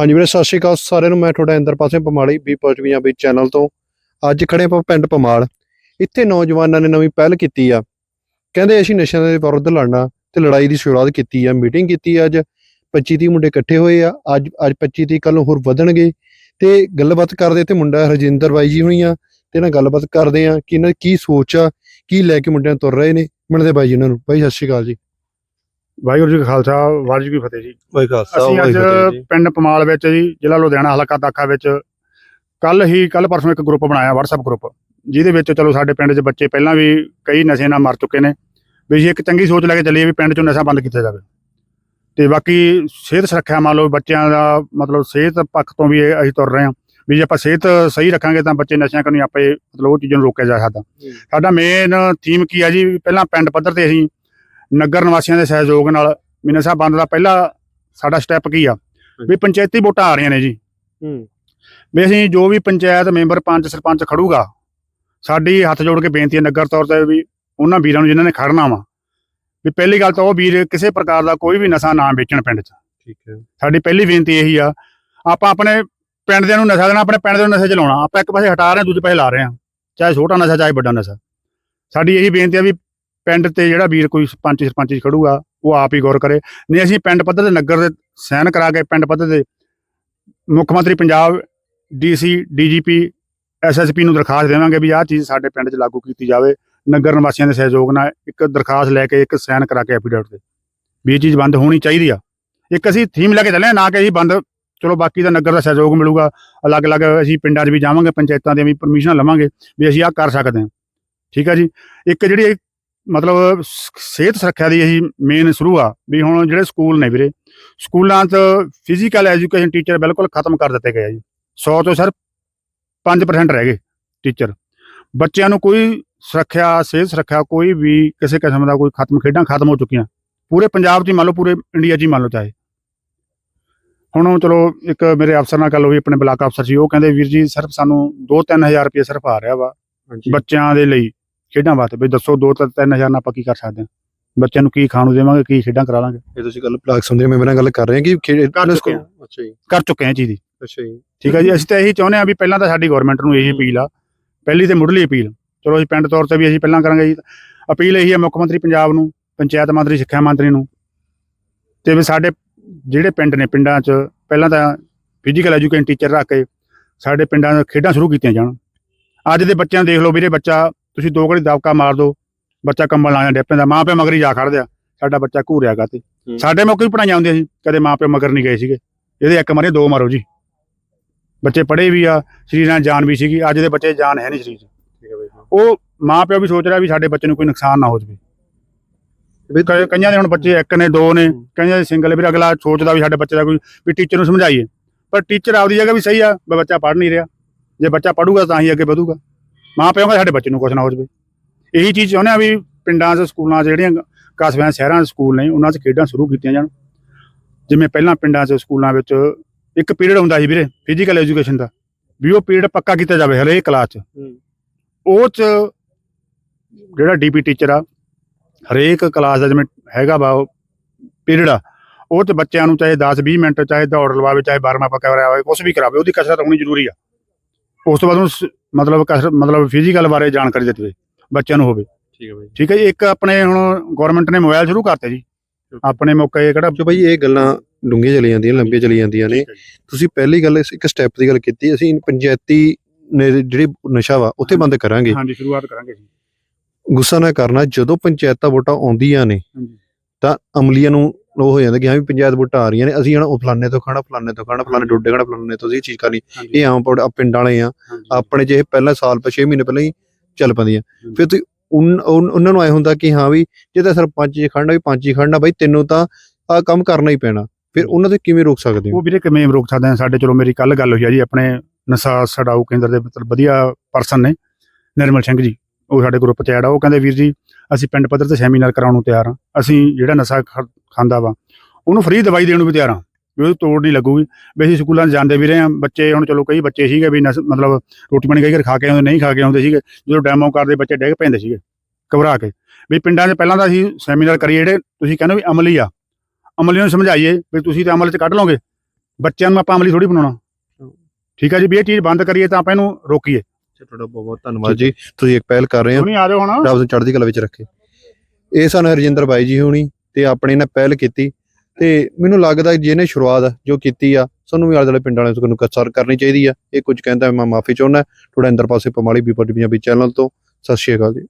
ਹਾਂਜੀ ਵੀਰੇ, ਸਤਿ ਸ਼੍ਰੀ ਅਕਾਲ ਸਾਰਿਆਂ ਨੂੰ। ਮੈਂ ਤੁਹਾਡਾ ਇੰਦਰ ਪਾਸੇ ਪਮਾਲੀ, ਬੀ ਪਹੁੰਚ ਗਈਆਂ ਚੈਨਲ ਤੋਂ। ਅੱਜ ਖੜੇ ਆਪਾਂ ਪਿੰਡ ਪਮਾਲ। ਇੱਥੇ ਨੌਜਵਾਨਾਂ ਨੇ ਨਵੀਂ ਪਹਿਲ ਕੀਤੀ ਆ। ਕਹਿੰਦੇ ਅਸੀਂ ਨਸ਼ਿਆਂ ਦੇ ਵਿਰੁੱਧ ਲੜਨਾ ਤੇ ਲੜਾਈ ਦੀ ਸ਼ੁਰੂਆਤ ਕੀਤੀ ਆ, ਮੀਟਿੰਗ ਕੀਤੀ ਆ ਅੱਜ। 25 30 ਮੁੰਡੇ ਇਕੱਠੇ ਹੋਏ ਆ। ਅੱਜ ਅੱਜ 25 30 ਕੱਲ ਨੂੰ ਹੋਰ ਵਧਣਗੇ। ਤੇ ਗੱਲਬਾਤ ਕਰਦੇ ਤੇ ਮੁੰਡਾ ਹਰਜਿੰਦਰ ਬਾਈ ਜੀ ਹੋਣੀ ਆ। ਤੇ ਇਹਨਾਂ ਗੱਲਬਾਤ ਕਰਦੇ ਆ ਕਿ ਇਹਨਾਂ ਦੀ ਕੀ ਸੋਚ ਆ, ਕੀ ਲੈ ਕੇ ਮੁੰਡਿਆਂ ਤੁਰ ਰਹੇ ਨੇ। ਮਿਲਦੇ ਬਾਈ ਜੀ ਇਹਨਾਂ ਨੂੰ। ਬਾਈ, ਸਤਿ ਸ਼੍ਰੀ ਅਕਾਲ ਜੀ। ਵਾਹਿਗੁਰੂ ਜੀ ਕਾ ਖਾਲਸਾ ਵਾਹਿਗੁਰੂ ਜੀ ਕੀ ਫਤਿਹ ਜੀ। ਬਾਈ ਖਾਲਸਾ ਅਸੀਂ ਅੱਜ ਪਿੰਡ ਪਮਾਲ ਵਿੱਚ ਜੀ ਜ਼ਿਲ੍ਹਾ ਲੁਧਿਆਣਾ ਹਲਕਾ ਦਾਖਾ ਵਿੱਚ ਕੱਲ ਹੀ ਕੱਲ ਪਰਸੋਂ ਇੱਕ ਗਰੁੱਪ ਬਣਾਇਆ WhatsApp ਗਰੁੱਪ ਜਿਹਦੇ ਵਿੱਚ ਚਲੋ ਸਾਡੇ ਪਿੰਡ 'ਚ ਬੱਚੇ ਪਹਿਲਾਂ ਵੀ ਕਈ ਨਸ਼ੇ ਨਾਲ ਮਰ ਚੁੱਕੇ ਨੇ। ਵੀ ਅਸੀਂ ਇੱਕ ਚੰਗੀ ਸੋਚ ਲੈ ਕੇ ਚੱਲੀਏ ਵੀ ਪਿੰਡ 'ਚੋਂ ਨਸ਼ਾ ਬੰਦ ਕੀਤਾ ਜਾਵੇ। ਤੇ ਬਾਕੀ ਸਿਹਤ ਸੁਰੱਖਿਆ ਮੰਨ ਲਓ ਬੱਚਿਆਂ ਦਾ ਮਤਲਬ ਸਿਹਤ ਪੱਖ ਤੋਂ ਵੀ ਇਹ ਅਸੀਂ ਤੁਰ ਰਹੇ ਹਾਂ। ਵੀ ਜੇ ਆਪਾਂ ਸਿਹਤ ਸਹੀ ਰੱਖਾਂਗੇ ਤਾਂ ਬੱਚੇ ਨਸ਼ਿਆਂ ਕਰਨੀ ਆਪੇ ਮਤਲਬ ਉਹ ਚੀਜ਼ਾਂ ਨੂੰ ਰੋਕਿਆ ਜਾ ਸਕਦਾ। ਸਾਡਾ ਮੇਨ ਥੀਮ ਕੀ ਆ ਜੀ ਪਹਿਲਾਂ ਪਿੰਡ ਪੱਧਰ ਤੇ ਅਸੀਂ ਨਗਰ ਨਿਵਾਸੀਆਂ ਦੇ ਸਹਿਯੋਗ ਨਾਲ ਵੀ ਨਸ਼ਾ ਬੰਦ ਦਾ ਪਹਿਲਾ ਸਾਡਾ ਸਟੈਪ ਕੀ ਆ? ਵੀ ਪੰਚਾਇਤੀ ਵੋਟਾਂ ਆ ਰਹੀਆਂ ਨੇ ਜੀ। ਹੂੰ। ਵੀ ਅਸੀਂ ਜੋ ਵੀ ਪੰਚਾਇਤ ਮੈਂਬਰ ਪੰਚ ਸਰਪੰਚ ਖੜੂਗਾ ਸਾਡੀ ਹੱਥ ਜੋੜ ਕੇ ਬੇਨਤੀ ਹੈ ਨਗਰ ਤੌਰ ਤੇ ਵੀ ਉਹਨਾਂ ਵੀਰਾਂ ਨੂੰ ਜਿਨ੍ਹਾਂ ਨੇ ਖੜਨਾ ਵਾ ਵੀ ਪਹਿਲੀ ਗੱਲ ਤਾਂ ਉਹ ਵੀਰ ਕਿਸੇ ਪ੍ਰਕਾਰ ਦਾ ਕੋਈ ਵੀ ਨਸ਼ਾ ਨਾ ਵੇਚਣ ਪਿੰਡ 'ਚ। ਠੀਕ ਹੈ। ਸਾਡੀ ਪਹਿਲੀ ਬੇਨਤੀ ਇਹੀ ਆ ਆਪਾਂ ਆਪਣੇ ਪਿੰਡ ਦੇ ਨੂੰ ਨਸ਼ਾ ਦੇਣਾ ਆਪਣੇ ਪਿੰਡ ਦੇ ਨੂੰ ਨਸ਼ੇ ਚਲਾਉਣਾ ਆਪਾਂ ਇੱਕ ਪਾਸੇ ਹਟਾ ਰਹੇ ਹਾਂ ਦੂਜੇ ਪਾਸੇ ਲਾ ਰਹੇ ਹਾਂ ਚਾਹੇ ਛੋਟਾ ਨਸ਼ਾ ਚਾਹੇ ਵੱਡਾ ਨਸ਼ਾ। ਸਾਡੀ ਇਹੀ ਬੇਨਤੀ ਆ ਵੀ ਪਿੰਡ ਤੇ ਜਿਹੜਾ ਵੀਰ ਕੋਈ ਪੰਚ ਸਰਪੰਚ ਖੜੂਗਾ, ਉਹ ਆਪ ਹੀ ਗੌਰ ਕਰੇ। ਨਹੀਂ, ਅਸੀਂ ਪਿੰਡ ਪੱਧਰ ਦੇ ਨਗਰ ਦੇ ਸਾਈਨ ਕਰਾ ਕੇ ਪਿੰਡ ਪੱਧਰ ਦੇ ਮੁੱਖ ਮੰਤਰੀ ਪੰਜਾਬ, ਡੀਸੀ, ਡੀਜੀਪੀ, ਐਸਐਸਪੀ ਨੂੰ ਦਰਖਾਸਤ ਦੇਵਾਂਗੇ ਵੀ ਆਹ ਚੀਜ਼ ਸਾਡੇ ਪਿੰਡ 'ਚ ਲਾਗੂ ਕੀਤੀ ਜਾਵੇ। ਨਗਰ ਨਿਵਾਸੀਆਂ ਦੇ ਸਹਿਯੋਗ ਨਾਲ ਇੱਕ ਦਰਖਾਸਤ ਲੈ ਕੇ, ਇੱਕ ਸਾਈਨ ਕਰਾ ਕੇ ਐਫੀਡੇਵਿਟ ਤੇ। ਵੀ ਇਹ ਚੀਜ਼ ਬੰਦ ਹੋਣੀ ਚਾਹੀਦੀ ਆ। ਇੱਕ ਅਸੀਂ ਥੀਮ ਲੈ ਕੇ ਚੱਲੇ ਨਾ ਕਿ ਅਸੀਂ ਬੰਦ, ਚਲੋ ਬਾਕੀ ਦਾ ਨਗਰ ਦਾ ਸਹਿਯੋਗ ਮਿਲੂਗਾ। ਅਲੱਗ-ਅਲੱਗ ਅਸੀਂ ਪਿੰਡਾਂ 'ਚ ਵੀ ਜਾਵਾਂਗੇ, ਪੰਚਾਇਤਾਂ ਦੀਆਂ ਵੀ ਪਰਮਿਸ਼ਨਾਂ ਲਵਾਂਗੇ ਵੀ ਅਸੀਂ ਆਹ ਕਰ ਸਕਦੇ ਹਾਂ। ਠੀਕ ਆ ਜੀ? ਇੱਕ ਜਿਹੜੀ ਮਤਲਬ ਸਿਹਤ ਸੁਰੱਖਿਆ ਦੀ ਅਸੀਂ ਮੇਨ ਸ਼ੁਰੂ ਆ ਵੀ ਹੁਣ ਜਿਹੜੇ ਸਕੂਲ ਨੇ ਵੀਰੇ ਸਕੂਲਾਂ 'ਚ ਫਿਜ਼ੀਕਲ ਐਜੂਕੇਸ਼ਨ ਟੀਚਰ ਬਿਲਕੁਲ ਖਤਮ ਕਰ ਦਿੱਤੇ ਗਏ ਆ ਜੀ। 100 ਤੋਂ ਸਿਰਫ 5% ਰਹਿ ਗਏ ਟੀਚਰ ਬੱਚਿਆਂ ਨੂੰ ਕੋਈ ਸੁਰੱਖਿਆ ਸਿਹਤ ਸੁਰੱਖਿਆ ਕੋਈ ਵੀ ਕਿਸੇ ਕਿਸਮ ਦਾ ਕੋਈ ਖਤਮ ਖੇਡਾਂ ਖਤਮ ਹੋ ਚੁੱਕੀਆਂ। ਪੂਰੇ ਪੰਜਾਬ 'ਚ ਮੰਨ ਲਓ ਪੂਰੇ ਇੰਡੀਆ 'ਚ ਹੀ ਮੰਨ ਲਓ ਚਾਹੇ। ਹੁਣ ਚਲੋ ਇੱਕ ਮੇਰੇ ਅਫਸਰ ਨਾਲ ਗੱਲ ਹੋਈ ਆਪਣੇ ਬਲਾਕ ਅਫਸਰ ਸੀ ਉਹ ਕਹਿੰਦੇ ਵੀਰ ਜੀ ਸਿਰਫ ਸਾਨੂੰ 2-3000 ਰੁਪਏ ਸਿਰਫ ਆ ਰਿਹਾ ਵਾ ਬੱਚਿਆਂ ਦੇ ਲਈ। ਖੇਡਾਂ ਵਾਸਤੇ? ਵੀ ਦੱਸੋ 2-3000 ਨਾਲ ਆਪਾਂ ਕੀ ਕਰ ਸਕਦੇ ਹਾਂ? ਬੱਚਿਆਂ ਨੂੰ ਕੀ ਖਾਣ ਨੂੰ ਦੇਵਾਂਗੇ ਕੀ ਖੇਡਾਂ ਕਰਾ ਲਾਂਗੇ? ਇਹ ਤੁਸੀਂ ਗੱਲ ਬਲਾਕ ਸਮਝੇ ਮੈਂ ਨਾਲ ਗੱਲ ਕਰ ਰਹੇ ਹਾਂ ਕਿ ਖੇਡ ਕਰ ਚੁੱਕੇ ਹਾਂ। ਅੱਛਾ ਜੀ। ਕਰ ਚੁੱਕੇ ਹਾਂ ਚੀਜ਼ ਦੀ। ਅੱਛਾ ਜੀ। ਠੀਕ ਹੈ ਜੀ ਅਸੀਂ ਤਾਂ ਇਹੀ ਚਾਹੁੰਦੇ ਹਾਂ ਵੀ ਪਹਿਲਾਂ ਤਾਂ ਸਾਡੀ ਗਵਰਨਮੈਂਟ ਨੂੰ ਇਹੀ ਅਪੀਲ ਆ। ਪਹਿਲੀ ਤੇ ਮੁੱਢਲੀ ਅਪੀਲ। ਚਲੋ ਅਸੀਂ ਪਿੰਡ ਤੌਰ ਤੇ ਵੀ ਅਸੀਂ ਪਹਿਲਾਂ ਕਰਾਂਗੇ ਜੀ। ਅਪੀਲ ਇਹੀ ਹੈ ਮੁੱਖ ਮੰਤਰੀ ਪੰਜਾਬ ਨੂੰ ਪੰਚਾਇਤ ਮੰਤਰੀ ਸਿੱਖਿਆ ਮੰਤਰੀ ਨੂੰ। ਤੇ ਵੀ ਸਾਡੇ ਜਿਹੜੇ ਪਿੰਡ ਨੇ ਪਿੰਡਾਂ 'ਚ ਪਹਿਲਾਂ ਤਾਂ ਫਿਜ਼ੀਕਲ ਐਜੂਕੇਸ਼ਨ ਟੀਚਰ ਰੱਖ ਕੇ ਸਾਡੇ ਪਿੰਡਾਂ 'ਚ ਖੇਡਾਂ ਸ਼ੁਰੂ ਕੀਤੀਆਂ ਜਾਣ। ਅੱਜ ਦੇ ਬੱਚਿਆਂ ਦੇਖ ਲਓ ਵੀਰੇ ਬੱਚਾ ਤੁਸੀਂ ਦੋ ਘੜੀ ਦਬਕਾ ਮਾਰ ਦਿਓ ਬੱਚਾ ਕੰਬਲ ਲਾ ਜਾਂਦਾ ਪੈਂਦਾ ਮਾਂ ਪਿਓ ਮਗਰ ਹੀ ਜਾ ਖੜਦਿਆ ਸਾਡਾ ਬੱਚਾ ਘੂਰਿਆਗਾ ਤੇ। ਹੂੰ। ਸਾਡੇ ਮੌਕੇ ਵੀ ਪੜਾਈਆਂ ਹੁੰਦੀਆਂ ਸੀ ਕਦੇ ਮਾਂ ਪਿਓ ਮਗਰ ਨਹੀਂ ਗਏ ਸੀਗੇ। ਇਹਦੇ ਇੱਕ ਮਾਰੇ ਦੋ ਮਾਰੋ ਜੀ। ਬੱਚੇ ਪੜ੍ਹੇ ਵੀ ਆ ਸਰੀਰ ਨਾਲ ਜਾਨ ਵੀ ਸੀਗੀ ਅੱਜ ਦੇ ਬੱਚੇ ਜਾਨ ਹੈ ਨਹੀਂ ਸਰੀਰ 'ਚ। ਠੀਕ ਹੈ ਬਾਈ ਉਹ ਮਾਂ ਪਿਓ ਵੀ ਸੋਚ ਰਿਹਾ ਵੀ ਸਾਡੇ ਬੱਚੇ ਨੂੰ ਕੋਈ ਨੁਕਸਾਨ ਨਾ ਹੋ ਜਾਵੇ। ਵੀ ਕਈ- ਕਈਆਂ ਦੇ ਹੁਣ ਬੱਚੇ ਇੱਕ ਨੇ ਦੋ ਨੇ ਕਈਆਂ ਦੇ ਸਿੰਗਲ ਵੀ ਅਗਲਾ ਸੋਚਦਾ ਵੀ ਸਾਡੇ ਬੱਚੇ ਦਾ ਕੋਈ ਵੀ ਟੀਚਰ ਨੂੰ ਸਮਝਾਈਏ। ਪਰ ਟੀਚਰ ਆਪਦੀ ਜਗ੍ਹਾ ਵੀ ਸਹੀ ਆ ਬੱਚਾ ਪੜ੍ਹ ਨਹੀਂ ਰਿਹਾ। ਜੇ ਬੱਚਾ ਪੜੂਗਾ ਤਾਂ ਹੀ ਅੱਗੇ ਵਧੂਗਾ। ਮਾਂ ਪਿਓ ਕਹਿੰਦੇ ਸਾਡੇ ਬੱਚੇ ਨੂੰ ਕੁਛ ਨਾ ਹੋ ਜਾਵੇ ਇਹੀ ਚੀਜ਼ ਚਾਹੁੰਦੇ ਆ ਵੀ ਪਿੰਡਾਂ 'ਚ ਸਕੂਲਾਂ 'ਚ ਜਿਹੜੀਆਂ ਕਸਬਿਆਂ ਸ਼ਹਿਰਾਂ 'ਚ ਸਕੂਲ ਨੇ ਉਹਨਾਂ 'ਚ ਖੇਡਾਂ ਸ਼ੁਰੂ ਕੀਤੀਆਂ ਜਾਣ। ਜਿਵੇਂ ਪਹਿਲਾਂ ਪਿੰਡਾਂ 'ਚ ਸਕੂਲਾਂ ਵਿੱਚ ਇੱਕ ਪੀਰੀਅਡ ਹੁੰਦਾ ਸੀ ਵੀਰੇ ਫਿਜ਼ੀਕਲ ਐਜੂਕੇਸ਼ਨ ਦਾ। ਵੀ ਉਹ ਪੀਰੀਅਡ ਪੱਕਾ ਕੀਤਾ ਜਾਵੇ ਹਰੇਕ ਕਲਾਸ 'ਚ। ਉਹ 'ਚ ਜਿਹੜਾ ਡੀਪੀ ਟੀਚਰ ਆ ਹਰੇਕ ਕਲਾਸ ਦਾ ਜਿਵੇਂ ਹੈਗਾ ਵਾ ਉਹ ਪੀਰੀਅਡ ਆ ਉਹ 'ਚ ਬੱਚਿਆਂ ਨੂੰ ਚਾਹੇ 10 20 ਮਿੰਟ ਚਾਹੇ ਦੌੜ ਲਵਾਵੇ ਚਾਹੇ 12 ਪੱਕਾ ਕਰਾਵੇ ਕੁਝ ਵੀ ਕਰਾਵੇ ਉਹਦੀ ਕਸਰਤ ਹੋਣੀ ਜ਼ਰੂਰੀ ਆ। ਉਸ ਤੋਂ ਬਾਅਦ ਉਹਨੂੰ ਮਤਲਬ ਮਤਲਬ ਫਿਜ਼ੀਕਲ ਬਾਰੇ ਜਾਣਕਾਰੀ ਦਿੱਤੀ ਜਾਵੇ ਬੱਚਿਆਂ ਨੂੰ ਹੋਵੇ। ਠੀਕ ਹੈ ਬਾਈ। ਠੀਕ ਹੈ ਜੀ ਇੱਕ ਆਪਣੇ ਹੁਣ ਗਵਰਨਮੈਂਟ ਨੇ ਮੋਬਾਈਲ ਸ਼ੁਰੂ ਕਰਤੇ ਜੀ। ਆਪਣੇ ਮੌਕੇ ਕਿਹੜਾ ਜੋ ਬਾਈ ਇਹ ਗੱਲਾਂ ਡੂੰਘੀਆਂ ਚਲੀ ਜਾਂਦੀਆਂ ਲੰਬੀਆਂ ਚਲੀ ਜਾਂਦੀਆਂ ਨੇ। ਤੁਸੀਂ ਪਹਿਲੀ ਗੱਲ ਇੱਕ ਸਟੈਪ ਦੀ ਗੱਲ ਕੀਤੀ ਅਸੀਂ ਪੰਚਾਇਤੀ ਨੇ ਜਿਹੜੀ ਨਸ਼ਾ ਵਾ ਉੱਥੇ ਬੰਦ ਕਰਾਂਗੇ। ਹਾਂਜੀ ਸ਼ੁਰੂਆਤ ਕਰਾਂਗੇ ਜੀ। ਗੁੱਸਾ ਨਾ ਕਰਨਾ ਜਦੋਂ ਪੰਚਾਇਤਾਂ ਵੋਟਾਂ ਆਉਂਦੀਆਂ ਨੇ ਹਾਂਜੀ। ਤਾਂ ਅਮਲੀਆਂ ਨੂੰ ਉਹ ਹੋ ਜਾਂਦਾ ਕਿ ਹਾਂ ਵੀ ਪੰਚਾਇਤ ਵੋਟਾਂ ਆ ਰਹੀਆਂ ਨੇ ਅਸੀਂ ਹਣਾ ਉਹ ਫਲਾਣੇ ਤੋਂ ਖਾਣਾ ਫਲਾਣੇ ਤੋਂ ਖਾਣਾ ਫਲਾਣੇ ਡੋਡੇ ਖਾਣਾ ਫਲਾਣੇ ਤੋਂ ਇਹ ਚੀਜ਼ ਕਰਨੀ। ਇਹ ਆਮ ਪੌੜ ਪਿੰਡ ਵਾਲੇ ਆ। ਆਪਣੇ ਜੇ ਪਹਿਲਾਂ ਸਾਲ ਪਛੇ 6 ਮਹੀਨੇ ਪਹਿਲਾਂ ਹੀ ਚੱਲ ਪੈਂਦੀਆਂ। ਫਿਰ ਤੁਸੀਂ ਉਹਨਾਂ ਨੂੰ ਐ ਹੁੰਦਾ ਕਿ ਹਾਂ ਵੀ ਜੇ ਤਾਂ ਸਰਪੰਚ ਜੀ ਖੜਨਾ ਵੀ ਪੰਚ ਹੀ ਖੜਨਾ ਬਾਈ ਤੈਨੂੰ ਤਾਂ ਆ ਕੰਮ ਕਰਨਾ ਹੀ ਪੈਣਾ। ਫਿਰ ਉਹਨਾਂ ਤੇ ਕਿਵੇਂ ਰੋਕ ਸਕਦੇ ਹੋ? ਉਹ ਵੀਰੇ ਕਿਵੇਂ ਰੋਕ ਸਕਦੇ ਆ? ਸਾਡੇ ਚਲੋ ਮੇਰੀ ਕੱਲ ਗੱਲ ਹੋਈ ਆ ਜੀ ਆਪਣੇ ਨਸ਼ਾ ਛਡਾਊ ਕੇਂਦਰ ਦੇ ਮਤਲਬ ਵਧੀਆ ਪਰਸਨ ਨੇ ਨਿਰਮਲ ਸਿੰਘ ਜੀ। ਉਹ ਸਾਡੇ ਗਰੁੱਪ 'ਚ ਐਡ ਆ। ਉਹ ਕਹਿੰਦੇ ਵੀਰ ਜੀ ਅਸੀਂ ਪਿੰਡ ਪੱਧਰ ਤੇ ਸੈਮੀਨਾਰ ਕਰਾਉਣ ਨੂੰ ਤਿਆਰ ਆ ਅਸੀਂ ਜਿਹੜਾ ਨਸ਼ਾ ਖਾਂਦਾ ਵਾ ਉਹਨੂੰ ਫ੍ਰੀ ਦਵਾਈ ਦੇਣ ਨੂੰ ਵੀ ਤਿਆਰ ਆ ਵੀ ਉਹ ਤੋੜ ਨਹੀਂ ਲੱਗੂਗੀ। ਵੀ ਅਸੀਂ ਸਕੂਲਾਂ 'ਚ ਜਾਂਦੇ ਵੀ ਰਹੇ ਆ ਬੱਚੇ ਹੁਣ ਚਲੋ ਕਈ ਬੱਚੇ ਸੀਗੇ ਵੀ ਨਸ਼- ਮਤਲਬ ਰੋਟੀ ਪਾਣੀ ਕਈ ਵਾਰ ਖਾ ਕੇ ਆਉਂਦੇ ਨਹੀਂ ਖਾ ਕੇ ਆਉਂਦੇ ਸੀਗੇ। ਜਦੋਂ ਡੈਮੋ ਕਰਦੇ ਬੱਚੇ ਡਿੱਗ ਪੈਂਦੇ ਸੀਗੇ ਘਬਰਾ ਕੇ। ਵੀ ਪਿੰਡਾਂ 'ਚ ਪਹਿਲਾਂ ਤਾਂ ਅਸੀਂ ਸੈਮੀਨਾਰ ਕਰੀਏ ਜਿਹੜੇ ਤੁਸੀਂ ਕਹਿੰਦੇ ਵੀ ਅਮਲੀ ਆ। ਅਮਲੀਆਂ ਨੂੰ ਸਮਝਾਈਏ ਵੀ ਤੁਸੀਂ ਤੇ ਅਮਲ 'ਚ ਕੱਢ ਲਓਗੇ। ਬੱਚਿਆਂ ਨੂੰ ਆਪਾਂ ਅਮਲੀ ਥੋੜੀ ਬਣਾਉਣਾ। ਠੀਕ ਹੈ ਜੀ ਵੀ ਇਹ ਚੀਜ਼ ਬੰਦ ਕਰੀਏ ਤਾਂ ਆਪਾਂ ਇਹਨੂੰ ਰੋਕੀਏ। ਤੁਹਾਡਾ ਬਹੁਤ ਬਹੁਤ ਧੰਨਵਾਦ ਜੀ। ਤੁਸੀਂ ਇੱਕ ਪਹਿਲ ਕਰ ਰਹੇ ਹੋ। ਹੁਣੀ ਆ ਜਾਓ ਹੁਣ। ਰੱਬ ਨੂੰ ਚੜ੍ਹਦੀ ਕਲਾ ਵਿੱਚ ਰੱਖੇ। ਇਹ ਸਨ ਹਰਜਿੰਦਰ ਬਾਈ ਜੀ ਹੋਣੀ ਤੇ ਆਪਣੇ ਨੇ ਪਹਿਲ ਕੀਤੀ ਤੇ ਮੈਨੂੰ ਲੱਗਦਾ ਜਿਹਨੇ ਸ਼ੁਰੂਆਤ ਜੋ ਕੀਤੀ ਆ ਸਾਨੂੰ ਵੀ ਆਲੇ ਦੁਆਲੇ ਪਿੰਡ ਵਾਲਿਆਂ ਨੂੰ ਕਸਰ ਕਰਨੀ ਚਾਹੀਦੀ ਆ। ਇਹ ਕੁਝ ਕਹਿੰਦਾ ਮੈਂ ਮਾਫੀ ਚਾਹੁੰਦਾ। ਤੁਹਾਡਾ ਅੰਦਰ ਪਾਸੇ ਪਮਾਲੀ ਬੀਪਰ ਪੰਜਾਬੀ ਚੈਨਲ ਤੋਂ। ਸਤਿ ਸ਼੍ਰੀ ਅਕਾਲ ਜੀ।